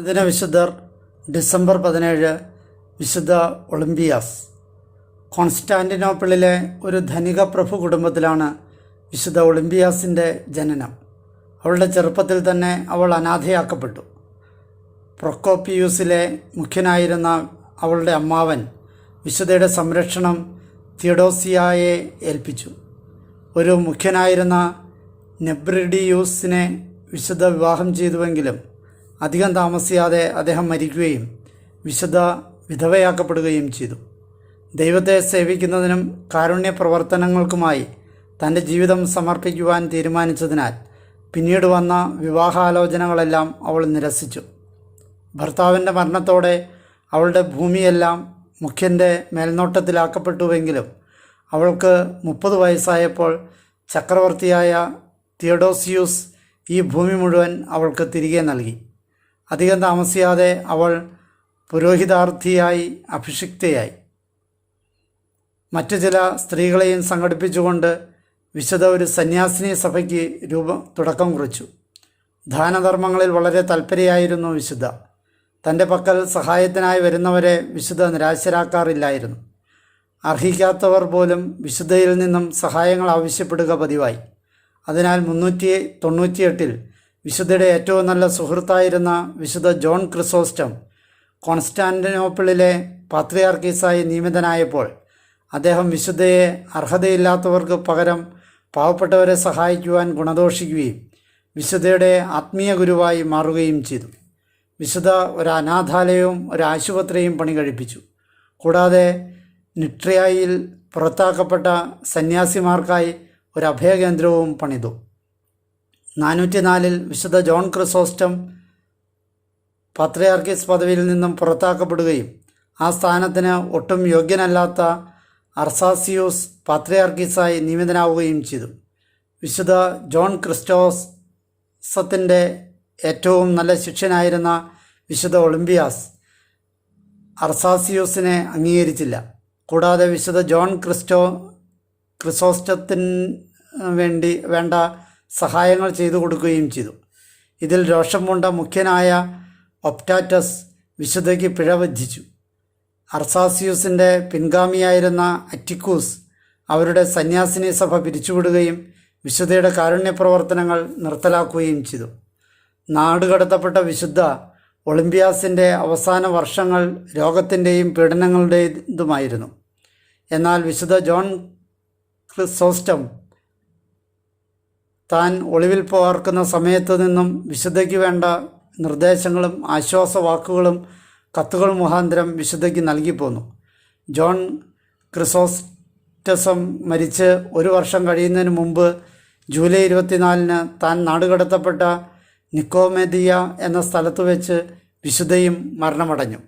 ദിന വിശുദ്ധർ ഡിസംബർ പതിനേഴ് വിശുദ്ധ ഒളിമ്പിയാസ്. കോൺസ്റ്റാന്റിനോപ്പിളിലെ ഒരു ധനിക പ്രഭു കുടുംബത്തിലാണ് വിശുദ്ധ ഒളിമ്പിയാസിന്റെ ജനനം. അവളുടെ ചെറുപ്പത്തിൽ തന്നെ അവൾ അനാഥയാക്കപ്പെട്ടു. പ്രൊക്കോപ്പിയൂസിലെ മുഖ്യനായിരുന്ന അവളുടെ അമ്മാവൻ വിശുദ്ധയുടെ സംരക്ഷണം തിയഡോസിയായെ ഏൽപ്പിച്ചു. ഒരു മുഖ്യനായിരുന്ന നെബ്രിഡിയൂസിനെ വിശുദ്ധ വിവാഹം ചെയ്തുവെങ്കിലും അധികം താമസിയാതെ അദ്ദേഹം മരിക്കുകയും വിശുദ്ധ വിധവയാക്കപ്പെടുകയും ചെയ്തു. ദൈവത്തെ സേവിക്കുന്നതിനും കാരുണ്യ പ്രവർത്തനങ്ങൾക്കുമായി തന്റെ ജീവിതം സമർപ്പിക്കുവാൻ തീരുമാനിച്ചതിനാൽ പിന്നീട് വന്ന വിവാഹാലോചനകളെല്ലാം അവൾ നിരസിച്ചു. ഭർത്താവിന്റെ മരണത്തോടെ അവളുടെ ഭൂമിയെല്ലാം മുഖ്യന്റെ മേൽനോട്ടത്തിലാക്കപ്പെട്ടുവെങ്കിലും അവൾക്ക് മുപ്പത് വയസ്സായപ്പോൾ ചക്രവർത്തിയായ തിയഡോസിയൂസ് ഈ ഭൂമി മുഴുവൻ അവൾക്ക് തിരികെ നൽകി. അധികം താമസിയാതെ അവൾ പുരോഹിതാർത്ഥിയായി അഭിഷിക്തയായി. മറ്റു ചില സ്ത്രീകളെയും സംഘടിപ്പിച്ചുകൊണ്ട് വിശുദ്ധ ഒരു സന്യാസിനി സഭയ്ക്ക് രൂപം തുടക്കം കുറിച്ചു. ദാനധർമ്മങ്ങളിൽ വളരെ തൽപരയായിരുന്നു വിശുദ്ധ. തന്റെ പക്കൽ സഹായത്തിനായി വരുന്നവരെ വിശുദ്ധ നിരാശരാക്കാറില്ലായിരുന്നു. അർഹിക്കാത്തവർ പോലും വിശുദ്ധയിൽ നിന്നും സഹായങ്ങൾ ആവശ്യപ്പെടുക പതിവായി. അതിനാൽ മുന്നൂറ്റി തൊണ്ണൂറ്റിയെട്ടിൽ വിശുദ്ധയുടെ ഏറ്റവും നല്ല സുഹൃത്തായിരുന്ന വിശുദ്ധ ജോൺ ക്രിസോസ്റ്റം കോൺസ്റ്റാന്റിനോപ്പിളിലെ പാത്രിയാർക്കീസായി നിയമിതനായപ്പോൾ അദ്ദേഹം വിശുദ്ധയെ അർഹതയില്ലാത്തവർക്ക് പകരം പാവപ്പെട്ടവരെ സഹായിക്കുവാൻ ഗുണദോഷിക്കുകയും വിശുദ്ധയുടെ ആത്മീയ ഗുരുവായി മാറുകയും ചെയ്തു. വിശുദ്ധ ഒരു അനാഥാലയവും ഒരു ആശുപത്രിയും പണി കഴിപ്പിച്ചു. കൂടാതെ നിട്രിയായിൽ പുറത്താക്കപ്പെട്ട സന്യാസിമാർക്കായി ഒരു അഭയകേന്ദ്രവും പണിതു. നാനൂറ്റി നാലിൽ വിശുദ്ധ ജോൺ ക്രിസോസ്റ്റം പത്രയാർക്കിസ് പദവിയിൽ നിന്നും പുറത്താക്കപ്പെടുകയും ആ സ്ഥാനത്തിന് ഒട്ടും യോഗ്യനല്ലാത്ത അർസാസിയൂസ് പത്രയാർക്കിസായി നിയമിതനാവുകയും ചെയ്തു. വിശുദ്ധ ജോൺ ക്രിസ്റ്റോസത്തിന്റെ ഏറ്റവും നല്ല ശിഷ്യനായിരുന്ന വിശുദ്ധ ഒളിമ്പിയാസ് അർസാസിയൂസിനെ അംഗീകരിച്ചില്ല. കൂടാതെ വിശുദ്ധ ജോൺ ക്രിസ്റ്റോ ക്രിസോസ്റ്റത്തിന് വേണ്ടി വേണ്ട സഹായങ്ങൾ ചെയ്തു കൊടുക്കുകയും ചെയ്തു. ഇതിൽ രോഷം പൂണ്ട മുഖ്യനായ ഒപ്റ്റാറ്റസ് വിശുദ്ധയ്ക്ക് പിഴ വധിച്ചു അർസാസിയൂസിന്റെ പിൻഗാമിയായിരുന്ന അറ്റിക്കൂസ് അവരുടെ സന്യാസിനി സഭ പിരിച്ചുവിടുകയും വിശുദ്ധയുടെ കാരുണ്യപ്രവർത്തനങ്ങൾ നിർത്തലാക്കുകയും ചെയ്തു. നാടുകടത്തപ്പെട്ട വിശുദ്ധ ഒളിമ്പ്യാസിന്റെ അവസാന വർഷങ്ങൾ രോഗത്തിന്റെയും പീഡനങ്ങളുടേതുമായിരുന്നു. എന്നാൽ വിശുദ്ധ ജോൺ ക്രിസോസ്റ്റം താൻ ഒളിവിൽ പാർക്കുന്ന സമയത്ത് നിന്നും വിശുദ്ധയ്ക്ക് വേണ്ട നിർദ്ദേശങ്ങളും ആശ്വാസവാക്കുകളും കത്തുകൾ മുഖാന്തരം വിശുദ്ധയ്ക്ക് നൽകിപ്പോന്നു. ജോൺ ക്രിസോസ്റ്റസം മരിച്ച് ഒരു വർഷം കഴിയുന്നതിന് മുമ്പ് ജൂലൈ ഇരുപത്തിനാലിന് താൻ നാടുകടത്തപ്പെട്ട നിക്കോമെദിയ എന്ന സ്ഥലത്ത് വെച്ച് വിശുദ്ധയും മരണമടഞ്ഞു.